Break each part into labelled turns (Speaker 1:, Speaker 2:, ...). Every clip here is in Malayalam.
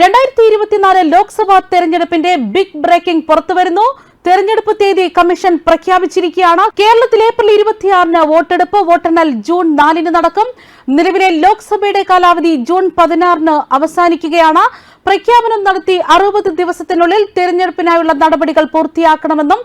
Speaker 1: രണ്ടായിരത്തി ഇരുപത്തിനാല് ലോക്സഭാ തെരഞ്ഞെടുപ്പിന്റെ ബിഗ് ബ്രേക്കിംഗ് പുറത്തുവരുന്നു. തെരഞ്ഞെടുപ്പ് തീയതി കമ്മീഷൻ പ്രഖ്യാപിച്ചിരിക്കുകയാണ്. കേരളത്തിൽ ഏപ്രിൽ ഇരുപത്തിയാറിന് വോട്ടെടുപ്പ് വോട്ടെണ്ണൽ ജൂൺ നാലിന് നടക്കും. നിലവിലെ ലോക്സഭയുടെ കാലാവധി ജൂൺ പതിനാറിന് അവസാനിക്കുകയാണ്. പ്രഖ്യാപനം നടത്തി അറുപത് ദിവസത്തിനുള്ളിൽ തെരഞ്ഞെടുപ്പിനായുള്ള നടപടികൾ പൂർത്തിയാക്കണമെന്നും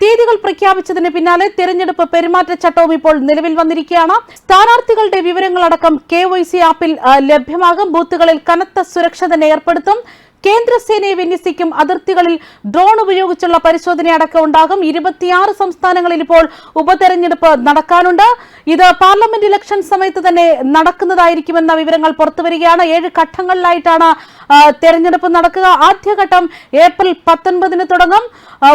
Speaker 1: തീയതികൾ പ്രഖ്യാപിച്ചതിന് പിന്നാലെ തെരഞ്ഞെടുപ്പ് പെരുമാറ്റച്ചട്ടവും ഇപ്പോൾ നിലവിൽ വന്നിരിക്കുകയാണ്. സ്ഥാനാർത്ഥികളുടെ വിവരങ്ങളടക്കം കെ വൈ സി ആപ്പിൽ ലഭ്യമാകും. ബൂത്തുകളിൽ കനത്ത സുരക്ഷ തന്നെ ഏർപ്പെടുത്തും. കേന്ദ്രസേനയെ വിന്യസിക്കും അതിർത്തികളിൽ ഡ്രോൺ ഉപയോഗിച്ചുള്ള പരിശോധന അടക്കം ഉണ്ടാകും. ഇരുപത്തിയാറ് സംസ്ഥാനങ്ങളിൽ ഇപ്പോൾ ഉപതെരഞ്ഞെടുപ്പ് നടക്കാനുണ്ട്. ഇത് പാർലമെന്റ് ഇലക്ഷൻ സമയത്ത് തന്നെ നടക്കുന്നതായിരിക്കുമെന്ന വിവരങ്ങൾ പുറത്തുവരികയാണ്. ഏഴ് ഘട്ടങ്ങളിലായിട്ടാണ് തെരഞ്ഞെടുപ്പ് നടക്കുക. ആദ്യഘട്ടം ഏപ്രിൽ പത്തൊൻപതിന് തുടങ്ങും.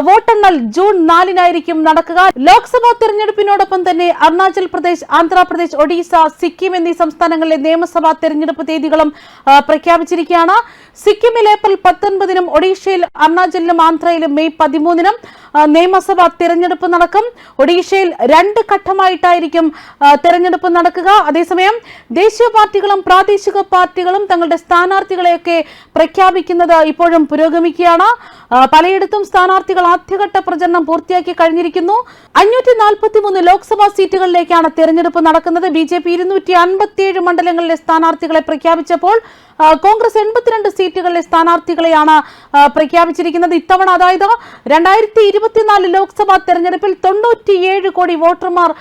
Speaker 1: വോട്ടെണ്ണൽ ജൂൺ നാലിനായിരിക്കും നടക്കുക. ലോക്സഭാ തെരഞ്ഞെടുപ്പിനോടൊപ്പം തന്നെ അരുണാചൽ പ്രദേശ് ആന്ധ്രാപ്രദേശ് ഒഡീസ സിക്കിം എന്നീ സംസ്ഥാനങ്ങളിലെ നിയമസഭാ തെരഞ്ഞെടുപ്പ് തീയതികളും പ്രഖ്യാപിച്ചിരിക്കുകയാണ്. സിക്കിമിൽ ഏപ്രിൽ പത്തൊൻപതിനും ഒഡീഷയിൽ അരുണാചലിലും ആന്ധ്രയിലും മെയ് പതിമൂന്നിനും നിയമസഭാ തെരഞ്ഞെടുപ്പ് നടക്കും. ഒഡീഷയിൽ രണ്ട് ഘട്ടമായിട്ടായിരിക്കും തെരഞ്ഞെടുപ്പ് നടക്കുക. അതേസമയം ദേശീയ പാർട്ടികളും പ്രാദേശിക പാർട്ടികളും തങ്ങളുടെ സ്ഥാനാർത്ഥികളെയൊക്കെ പ്രഖ്യാപിക്കുന്നത് ഇപ്പോഴും പുരോഗമിക്കുകയാണ്. പലയിടത്തും സ്ഥാനാർത്ഥികൾ ആദ്യഘട്ട പ്രചരണം പൂർത്തിയാക്കി കഴിഞ്ഞിരിക്കുന്നു. അഞ്ഞൂറ്റി നാൽപ്പത്തി മൂന്ന് ലോക്സഭാ സീറ്റുകളിലേക്കാണ് തെരഞ്ഞെടുപ്പ് നടക്കുന്നത്. ബി ജെ പി ഇരുന്നൂറ്റി അൻപത്തിയേഴ് മണ്ഡലങ്ങളിലെ സ്ഥാനാർത്ഥികളെ പ്രഖ്യാപിച്ചപ്പോൾ കോൺഗ്രസ് എൺപത്തിരണ്ട് സീറ്റുകളിലെ സ്ഥാനാർത്ഥികളെയാണ് പ്രഖ്യാപിച്ചിരിക്കുന്നത്. ഇത്തവണ അതായത് രണ്ടായിരത്തി ഇരുപത്തിനാല് ലോക്സഭാ തെരഞ്ഞെടുപ്പിൽ തൊണ്ണൂറ്റിയേഴ് കോടി വോട്ടർമാർ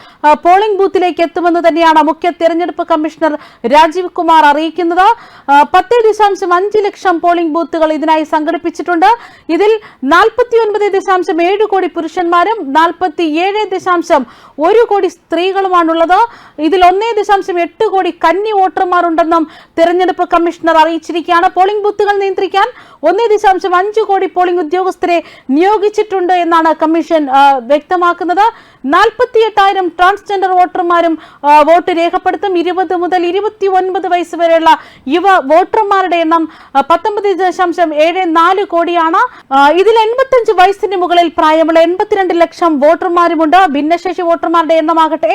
Speaker 1: പോളിംഗ് ബൂത്തിലേക്ക് എത്തുമെന്ന് തന്നെയാണ് മുഖ്യ തെരഞ്ഞെടുപ്പ് കമ്മീഷണർ രാജീവ് കുമാർ അറിയിക്കുന്നത്. പത്ത് ദശാംശം അഞ്ച് ലക്ഷം പോളിംഗ് ബൂത്തുകൾ ഇതിനായി സംഘടിപ്പിച്ചിട്ടുണ്ട്. ഇതിൽ നാൽപ്പത്തി ഒൻപത് ദശാംശം ഏഴ് കോടി പുരുഷന്മാരും നാൽപ്പത്തി ഏഴ് ദശാംശം ഒരു കോടി സ്ത്രീകളുമാണുള്ളത്. ഇതിൽ ഒന്നേ ദശാംശം എട്ട് കോടി കന്നി വോട്ടർമാരുണ്ടെന്നും തെരഞ്ഞെടുപ്പ് കമ്മീഷണർ അറിയിച്ചിരിക്കുകയാണ്. പോളിംഗ് ബൂത്തുകൾ നിയന്ത്രിക്കാൻ ഒന്നേ ദശാംശം അഞ്ച് കോടി പോളിംഗ് ഉദ്യോഗസ്ഥരെ നിയോഗിച്ചിട്ടുണ്ട് എന്നാണ് കമ്മീഷൻ വ്യക്തമാക്കുന്നത്. നാൽപ്പത്തി എട്ടായിരം ട്രാൻസ്ജെൻഡർ വോട്ടർമാരും വോട്ട് രേഖപ്പെടുത്തും. ഇരുപത് മുതൽ ഇരുപത്തി ഒൻപത് വയസ്സ് വരെയുള്ള യുവ വോട്ടർമാരുടെ എണ്ണം പത്തൊമ്പത് ദശാംശം ഏഴ് നാല് കോടിയാണ്. ഇതിൽ ഇതിൽ എൺപത്തഞ്ച് വയസ്സിന് മുകളിൽ പ്രായമുള്ള എൺപത്തിരണ്ട് ലക്ഷം വോട്ടർമാരുമുണ്ട്. ഭിന്നശേഷി വോട്ടർമാരുടെ എണ്ണമാകട്ടെ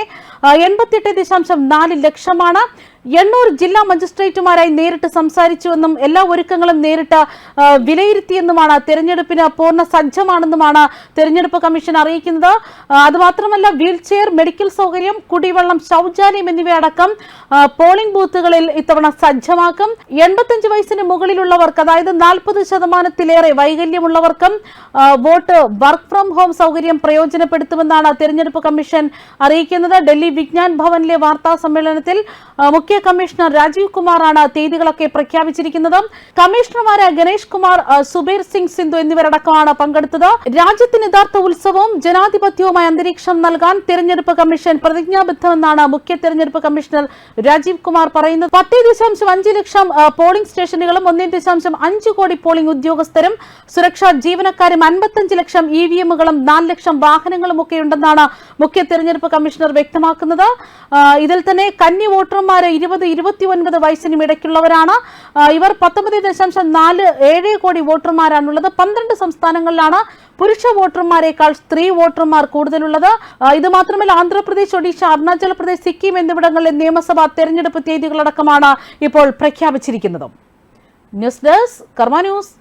Speaker 1: എൺപത്തി എൺപത്തിയെട്ട് ദശാംശം നാല് ലക്ഷമാണ്. എണ്ണൂർ ജില്ലാ മജിസ്ട്രേറ്റുമാരായി നേരിട്ട് സംസാരിച്ചുവെന്നും എല്ലാ ഒരുക്കങ്ങളും നേരിട്ട് വിലയിരുത്തിയെന്നുമാണ് തെരഞ്ഞെടുപ്പിന് പൂർണ സജ്ജമാണെന്നുമാണ് തെരഞ്ഞെടുപ്പ് കമ്മീഷൻ അറിയിക്കുന്നത്. അതുമാത്രമല്ല വീൽചെയർ മെഡിക്കൽ സൗകര്യം കുടിവെള്ളം ശൗചാലയം എന്നിവയടക്കം പോളിംഗ് ബൂത്തുകളിൽ ഇത്തവണ സജ്ജമാക്കും. എൺപത്തിയഞ്ച് വയസ്സിന് മുകളിലുള്ളവർക്ക് അതായത് നാൽപ്പത് ശതമാനത്തിലേറെ വൈകല്യമുള്ളവർക്കും വോട്ട് വർക്ക് ഫ്രം ഹോം സൗകര്യം പ്രയോജനപ്പെടുത്തുമെന്നാണ് തെരഞ്ഞെടുപ്പ് കമ്മീഷൻ അറിയിക്കുന്നത്. ഡൽഹി വിജ്ഞാൻ ഭവനിലെ വാർത്താ സമ്മേളനത്തിൽ ആ, മുഖ്യ കമ്മീഷണർ രാജീവ് കുമാറാണ് തീയതികളൊക്കെ പ്രഖ്യാപിച്ചിരിക്കുന്നത്. കമ്മീഷണർമാരായ ഗണേഷ് കുമാർ സുബീർ സിംഗ് സിന്ധു എന്നിവരടക്കമാണ് പങ്കെടുത്തത്. രാജ്യത്തിന് യഥാർത്ഥ ഉത്സവവും ജനാധിപത്യവുമായ അന്തരീക്ഷം നൽകാൻ തിരഞ്ഞെടുപ്പ് കമ്മീഷൻ പ്രതിജ്ഞാബദ്ധമെന്നാണ് മുഖ്യ തിരഞ്ഞെടുപ്പ് കമ്മീഷണർ രാജീവ് കുമാർ പറയുന്നത്. പത്തേ ദശാംശം അഞ്ച് ലക്ഷം പോളിംഗ് സ്റ്റേഷനുകളും ഒന്നേ ദശാംശം അഞ്ച് കോടി പോളിംഗ് ഉദ്യോഗസ്ഥരും സുരക്ഷാ ജീവനക്കാരും അൻപത്തഞ്ച് ലക്ഷം ഇ വി എമ്മുകളും നാല് ലക്ഷം വാഹനങ്ങളും ഒക്കെ ഉണ്ടെന്നാണ് മുഖ്യ തെരഞ്ഞെടുപ്പ് കമ്മീഷണർ വ്യക്തമാക്കുന്നത്. ഇതിൽ തന്നെ കന്നി വോട്ടർമാർ ഇരുപത് ഇരുപത്തി ഒൻപത് വയസ്സിനും ഇടയ്ക്കുള്ളവരാണ്. ഇവർ പത്തൊമ്പത് ദശാംശം നാല് ഏഴ് കോടി വോട്ടർമാരാണുള്ളത്. പന്ത്രണ്ട് സംസ്ഥാനങ്ങളിലാണ് പുരുഷ വോട്ടർമാരെക്കാൾ സ്ത്രീ വോട്ടർമാർ കൂടുതലുള്ളത്. ഇത് മാത്രമല്ല ആന്ധ്രാപ്രദേശ് ഒഡീഷ അരുണാചൽ പ്രദേശ് സിക്കിം എന്നിവിടങ്ങളിലെ നിയമസഭാ തെരഞ്ഞെടുപ്പ് തീയതികളടക്കമാണ് ഇപ്പോൾ പ്രഖ്യാപിച്ചിരിക്കുന്നത്. News desk Karma news.